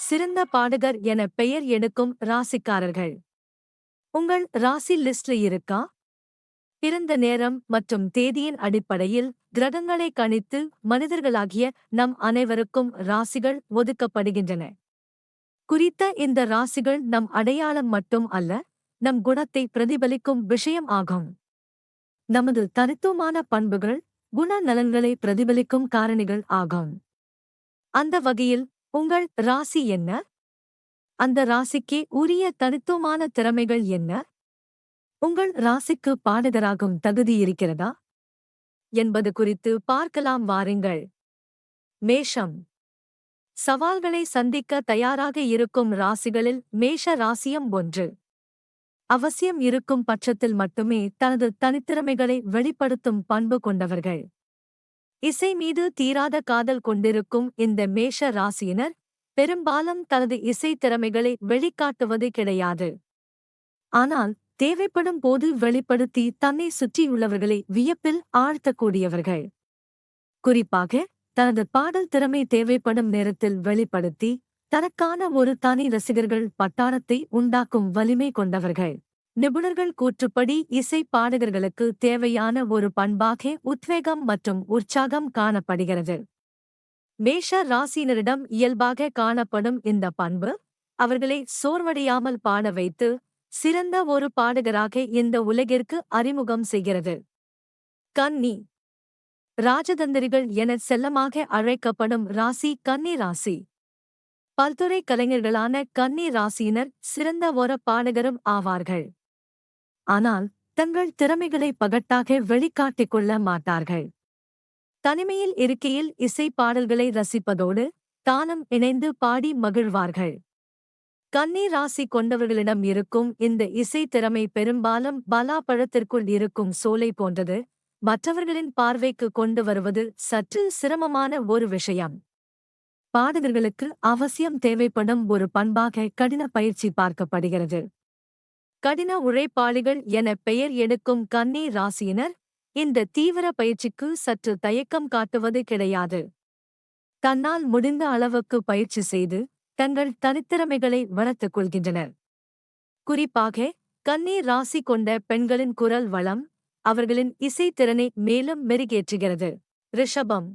சிறந்த பாடகர் என பெயர் எடுக்கும் ராசிக்காரர்கள். உங்கள் ராசி லிஸ்ட்ல இருக்கா? பிறந்த நேரம் மற்றும் தேதியின் அடிப்படையில் கிரகங்களை கணித்து மனிதர்களாகிய நம் அனைவருக்கும் ராசிகள் ஒதுக்கப்படுகின்றன. குறித்த இந்த ராசிகள் நம் அடையாளம் மட்டும் அல்ல நம் குணத்தை பிரதிபலிக்கும் விஷயம் ஆகும். நமது தனித்துவமான பண்புகள் குண நலன்களை பிரதிபலிக்கும் காரணிகள் ஆகும். அந்த வகையில் உங்கள் ராசி என்ன? அந்த ராசிக்கு உரிய தனித்துவமான திறமைகள் என்ன? உங்கள் ராசிக்கு பாடகராகும் தகுதி இருக்கிறதா? என்பது குறித்து பார்க்கலாம் வாருங்கள். மேஷம். சவால்களை சந்திக்க தயாராக இருக்கும் ராசிகளில் மேஷ ராசியம் ஒன்று. அவசியம் இருக்கும் பட்சத்தில் மட்டுமே தனது தனித்திறமைகளை வெளிப்படுத்தும் பண்பு கொண்டவர்கள். இசை மீது தீராத காதல் கொண்டிருக்கும் இந்த மேஷ ராசியினர் பெரும்பாலும் தனது இசை திறமைகளை வெளிக்காட்டுவது கிடையாது. ஆனால் தேவைப்படும் போது வெளிப்படுத்தி தன்னை சுற்றியுள்ளவர்களை வியப்பில் ஆழ்த்தக்கூடியவர்கள். குறிப்பாக தனது பாடல் திறமை தேவைப்படும் நேரத்தில் வெளிப்படுத்தி தனக்கான ஒரு தனி ரசிகர்கள் பட்டாரத்தை உண்டாக்கும் வலிமை கொண்டவர்கள். நிபுணர்கள் கூற்றுப்படி இசை பாடகர்களுக்கு தேவையான ஒரு பண்பாக உத்வேகம் மற்றும் உற்சாகம் காணப்படுகிறது. மேஷ ராசினரிடம் இயல்பாக காணப்படும் இந்த பண்பு அவர்களை சோர்வடையாமல் பாட வைத்து சிறந்த ஒரு பாடகராக இந்த உலகிற்கு அறிமுகம் செய்கிறது. கன்னி. ராஜதந்திரிகள் என செல்லமாக அழைக்கப்படும் ராசி கன்னி ராசி. பல்துறை கலைஞர்களான கன்னி ராசியினர் சிறந்த ஒரு பாடகரும் ஆவார்கள். ஆனால் தங்கள் திறமைகளை பகட்டாக வெளிக்காட்டிக் கொள்ள மாட்டார்கள். தனிமையில் இருக்கையில் இசை பாடல்களை ரசிப்பதோடு தானும் இணைந்து பாடி மகிழ்வார்கள். கன்னி ராசி கொண்டவர்களிடம் இருக்கும் இந்த இசை திறமை பெரும்பாலும் பலாப்பழத்திற்குள் இருக்கும் சோலை போன்றது. மற்றவர்களின் பார்வைக்கு கொண்டு வருவது சற்று சிரமமான ஒரு விஷயம். பாடகர்களுக்கு அவசியம் தேவைப்படும் ஒரு பண்பாக கடின பயிற்சி பார்க்கப்படுகிறது. கடின உழைப்பாளிகள் என பெயர் எடுக்கும் கன்னி ராசியினர் இந்த தீவிர பயிற்சிக்கு சற்று தயக்கம் காட்டுவது கிடையாது. தன்னால் முடிந்த அளவுக்கு பயிற்சி செய்து தங்கள் தனித்திறமைகளை வளர்த்துக் கொள்கின்றனர். குறிப்பாக கன்னி ராசி கொண்ட பெண்களின் குரல் வளம் அவர்களின் இசைத்திறனை மேலும் மெருகேற்றுகிறது. ரிஷபம்.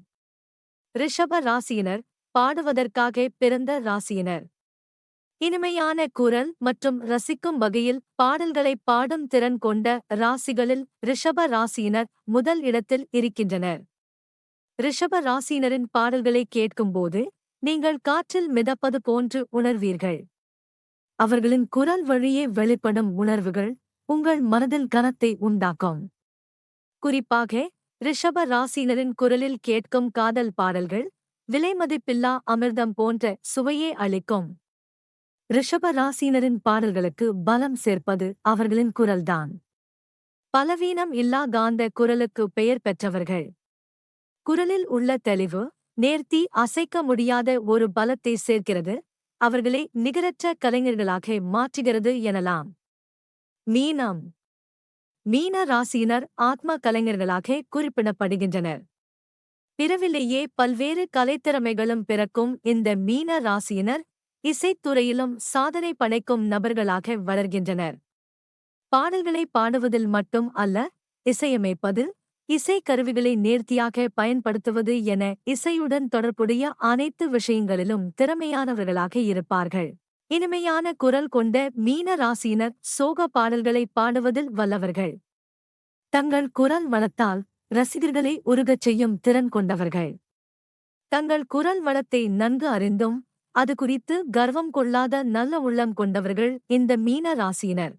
ரிஷப ராசியினர் பாடுவதற்காக பிறந்த ராசியினர். இனிமையான குரல் மற்றும் ரசிக்கும் வகையில் பாடல்களை பாடும் திறன் கொண்ட ராசிகளில் ரிஷப ராசியினர் முதல் இடத்தில் இருக்கின்றனர். ரிஷப ராசியினரின் பாடல்களை கேட்கும்போது நீங்கள் காற்றில் மிதப்பது போன்று உணர்வீர்கள். அவர்களின் குரல் வழியே வெளிப்படும் உணர்வுகள் உங்கள் மனதில் கனத்தை உண்டாக்கும். குறிப்பாக ரிஷப ராசியினரின் குரலில் கேட்கும் காதல் பாடல்கள் விலைமதிப்பில்லா அமிர்தம் போன்ற சுவையே அளிக்கும். ரிஷப ராசியினரின் பாடல்களுக்கு பலம் சேர்ப்பது அவர்களின் குரல்தான். பலவீனம் இல்லா காந்த குரலுக்கு பெயர் பெற்றவர்கள். குரலில் உள்ள தெளிவு நேர்த்தி அசைக்க முடியாத ஒரு பலத்தை சேர்க்கிறது அவர்களை நிகரற்ற கலைஞர்களாக மாற்றுகிறது எனலாம். மீனம். மீன ராசியினர் ஆத்ம கலைஞர்களாக குறிப்பிடப்படுகின்றனர். பிறவிலேயே பல்வேறு கலைத்திறமைகளும் பிறக்கும் இந்த மீன ராசியினர் இசைத்துறையிலும் சாதனை படைக்கும் நபர்களாக வளர்கின்றனர். பாடல்களை பாடுவதில் மட்டும் அல்ல இசையமைப்பது இசை கருவிகளை நேர்த்தியாக பயன்படுத்துவது என இசையுடன் தொடர்புடைய அனைத்து விஷயங்களிலும் திறமையானவர்களாக இருப்பார்கள். இனிமையான குரல் கொண்ட மீன ராசியினர் சோக பாடல்களை பாடுவதில் வல்லவர்கள். தங்கள் குரல் வளத்தால் ரசிகர்களை உருகச் செய்யும் திறன் கொண்டவர்கள். தங்கள் குரல் வளத்தை நன்கு அறிந்தும் அது குறித்து கர்வம் கொள்ளாத நல்ல உள்ளம் கொண்டவர்கள் இந்த மீன ராசியினர்.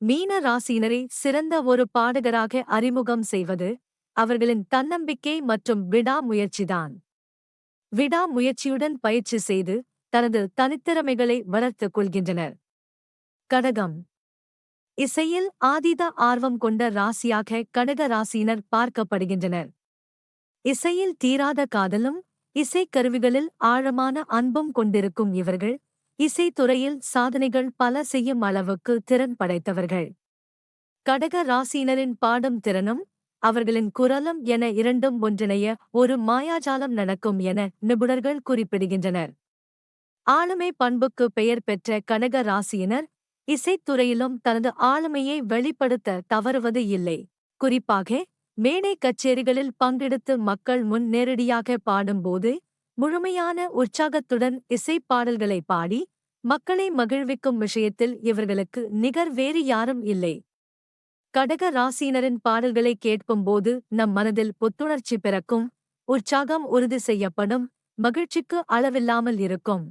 மீன ராசியினரை சிறந்த ஒரு பாடகராக அறிமுகம் செய்வது அவர்களின் தன்னம்பிக்கை மற்றும் விடாமுயற்சிதான். விடாமுயற்சியுடன் பயிற்சி செய்து தனது தனித்திறமைகளை வளர்த்துக் கொள்கின்றனர். கடகம். இசையில் ஆதித ஆர்வம் கொண்ட ராசியாக கடக ராசியினர் பார்க்கப்படுகின்றனர். இசையில் தீராத காதலும் இசைக்கருவிகளில் ஆழமான அன்பும் கொண்டிருக்கும் இவர்கள். இசைத்துறையில் சாதனைகள் பல செய்யும் அளவுக்கு திறன் படைத்தவர்கள். கடக ராசியினரின் பாடும் திறனும் அவர்களின் குரலும் என இரண்டும் ஒன்றிணைய ஒரு மாயாஜாலம் நடக்கும் என நிபுணர்கள் குறிப்பிடுகின்றனர். ஆளுமை பண்புக்கு பெயர் பெற்ற கனக ராசியினர் இசைத்துறையிலும் தனது ஆளுமையை வெளிப்படுத்த தவறுவது இல்லை. குறிப்பாக மேடை கச்சேரிகளில் பங்கெடுத்து மக்கள் முன் நேரடியாக பாடும்போது முழுமையான உற்சாகத்துடன் இசைப்பாடல்களை பாடி மக்களை மகிழ்விக்கும் விஷயத்தில் இவர்களுக்கு நிகர் வேறு யாரும் இல்லை. கடக ராசியினரின் பாடல்களை கேட்கும்போது நம் மனதில் புத்துணர்ச்சி பிறக்கும் உற்சாகம் உறுதி செய்யப்படும் மகிழ்ச்சிக்கு அளவில்லாமல் இருக்கும்.